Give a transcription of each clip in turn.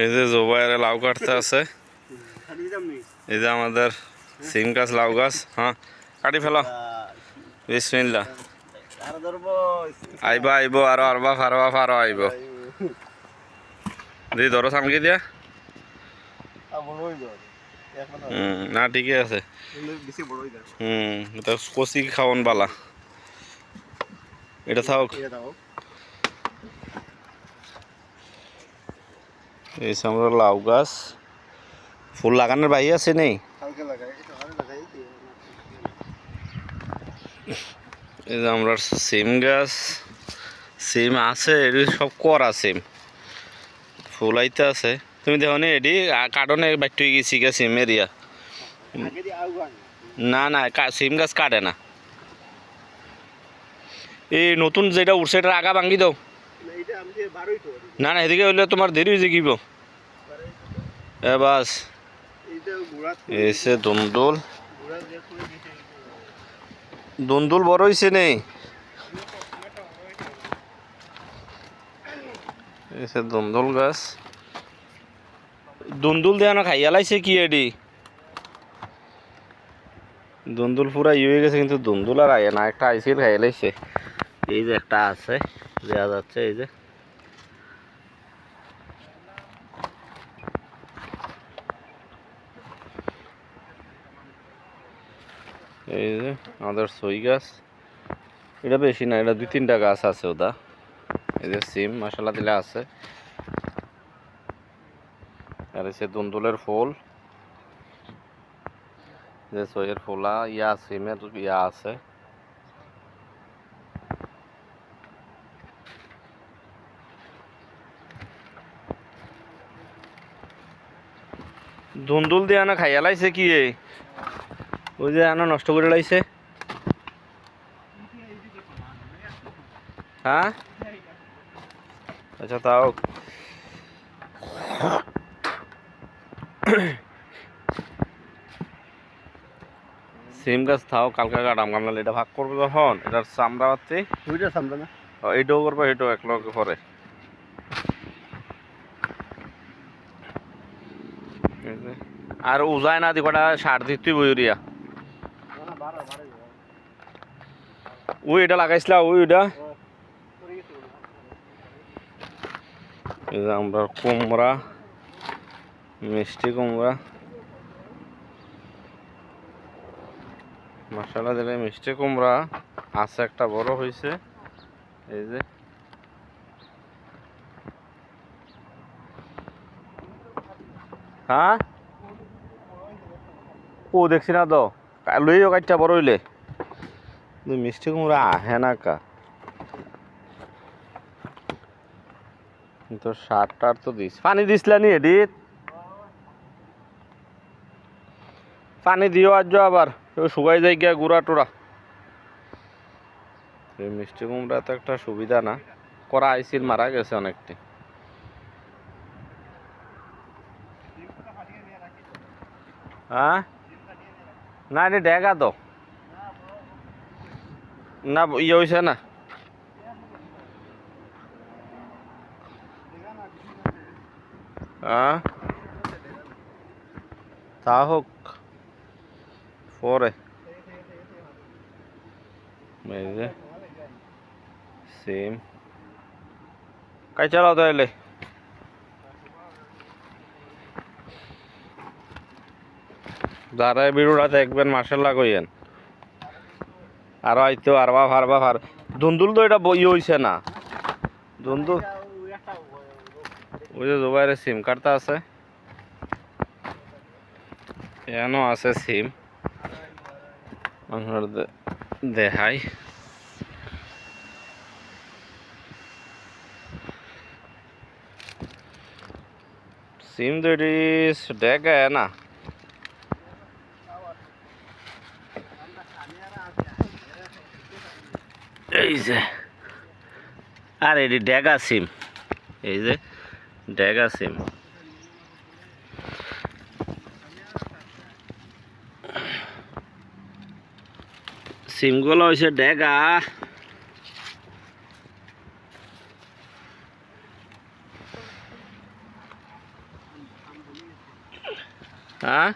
এই যে জোবাইরে লাউ কাটতে আছে। এই যে আমাদের সিম গাছ, লাউ গাছ হ্যাঁ কাটি ফেলো। বিসমিল্লা আইব আইব, আরও আরবা ফারবা ফারো আইব। দি, ধরো সামকি দিয়া। না, ঠিকই আছে। হুম, এটা কচি খাওয়ান বালা। এটা থাক এই আমরা লাউ গাছ। ফুল লাগানোর বাই আছে নেই? এই যে আমরা সিম গাছ সিম আছে এটি সব করা সিম। ফুল আইতে আছে। তুমি দেখো নি এটি কাটনে বাইট গেছি গা সিম এরিয়া। না না কা- সিম গাছ কাটে না। এই নতুন যেটা উঠছে এটা আগা ভাঙ্গি দাও। না না এদিকে হইলে তোমার দেরি হয়েছে কিব এ বাস। এসে দুন্দুল। দুন্দুল বড় হয়েছে নেই। এসে দুন্দুল গাছ। দুন্দুল দেয়া না খাইয়া লাইছে কি এডি? দুন্দুল পুরা ইয়ে হয়ে গেছে কিন্তু দুন্দুল আর আয় না একটা আইসিল খাইয়া লাইছে এই যে একটা আছে। দেওয়া যাচ্ছে, এই যে। এই যে, আমাদের সই গাছ। এটা বেশি না, এটা দুই, তিনটা গাছ আছে ওটা এই যে সিম মশলা দিলে আছে। আর এসে দুন্দুলের ফুল। যে সইয়ের ফুলা, ইয়া, সিমের ইয়া আছে। দুন্দুল দিয়ে আনা খাইয়া লাইছে কি ওই যে আনা নষ্ট করে লাইছে। হ্যাঁ? আচ্ছা তাও। সিম গাছ থাও কালকা কাটাম কামলাল এটা ভাগ করব যখন এটার চামড়া পাচ্ছি এইটাও করব এটাও এক লগে পরে। যে। আর উজায় না দি কটা সার দিতে বইরিয়া ওই এটা লাগাইছিলা ওই এই আমরা কুমড়া, মিষ্টি কুমড়া। মশলা দিলে মিষ্টি কুমড়া আছে একটা, বড় হয়েছে এই যে। হ্যাঁ? ও দেখছি না তো। লইও কাঠটা বড় হইলে। মিষ্টি কুমড়া আহে না কা। তো সার টার তো দিস। পানি দিসলা নি এডিট পানি দিও আজ আবার। শুকাই যাই গিয়া গুড়া টুরা এই মিষ্টি কুমড়া তো একটা সুবিধা না। করা আইসিল মারা গেছে অনেকটি। হ্যাঁ? না, এটা ডেগা তো। না ইয়ে হয়েছে না। হ্যাঁ? তা হোক, পরে। সেম কাই চালাও তাহলে? যারা ভিডিওটা দেখবেন মার্শাল্লাহ কইয়েন। আর হয়তো আরবা ফারবা ফার দুন্দুল তো এটা বই হইছে না। দুন্দুল ওই যে জোবাইরে সিম কার্ডটা আছে। এনো আছে সিম। দে- দেখাই। সিম তো দেখায় না। এই যে। আর, এটি ড্যাগা সিম। এই যে, ড্যাগা সিম। সিমগুলো হয়েছে ড্যাগা। হ্যাঁ?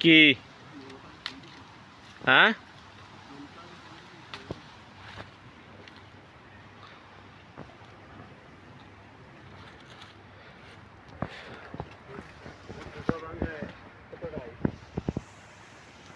কি? হ্যাঁ?